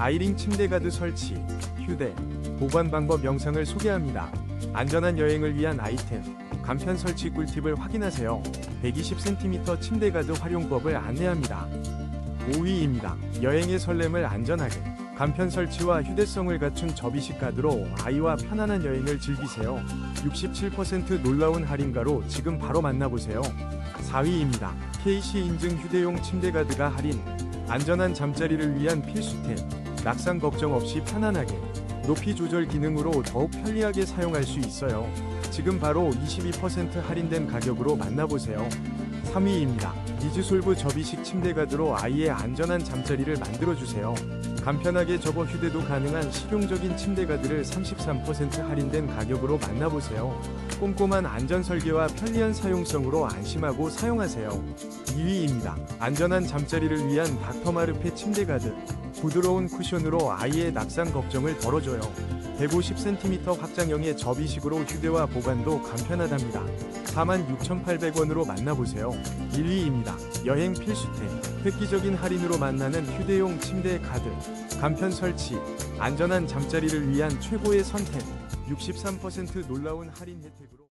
아이링 침대 가드 설치, 휴대, 보관 방법 영상을 소개합니다. 안전한 여행을 위한 아이템, 간편 설치 꿀팁을 확인하세요. 120cm 침대 가드 활용법을 안내합니다. 5위입니다. 여행의 설렘을 안전하게 간편 설치와 휴대성을 갖춘 접이식 가드로 아이와 편안한 여행을 즐기세요. 67% 놀라운 할인가로 지금 바로 만나보세요. 4위입니다. KC 인증 휴대용 침대 가드가 할인. 안전한 잠자리를 위한 필수템. 낙상 걱정 없이 편안하게 높이 조절 기능으로 더욱 편리하게 사용할 수 있어요. 지금 바로 22% 할인된 가격으로 만나보세요. 3위입니다. 니즈솔브 접이식 침대 가드로 아이의 안전한 잠자리를 만들어주세요. 간편하게 접어 휴대도 가능한 실용적인 침대 가드를 33% 할인된 가격으로 만나보세요. 꼼꼼한 안전 설계와 편리한 사용성으로 안심하고 사용하세요. 2위입니다. 안전한 잠자리를 위한 닥터마르페 침대 가드. 부드러운 쿠션으로 아이의 낙상 걱정을 덜어줘요. 150cm 확장형의 접이식으로 휴대와 보관도 간편하답니다. 46,800원으로 만나보세요. 1위입 니다. 여행 필수템. 획기적인 할인으로 만나는 휴대용 침대 가드. 간편 설치. 안전한 잠자리를 위한 최고의 선택. 63% 놀라운 할인 혜택으로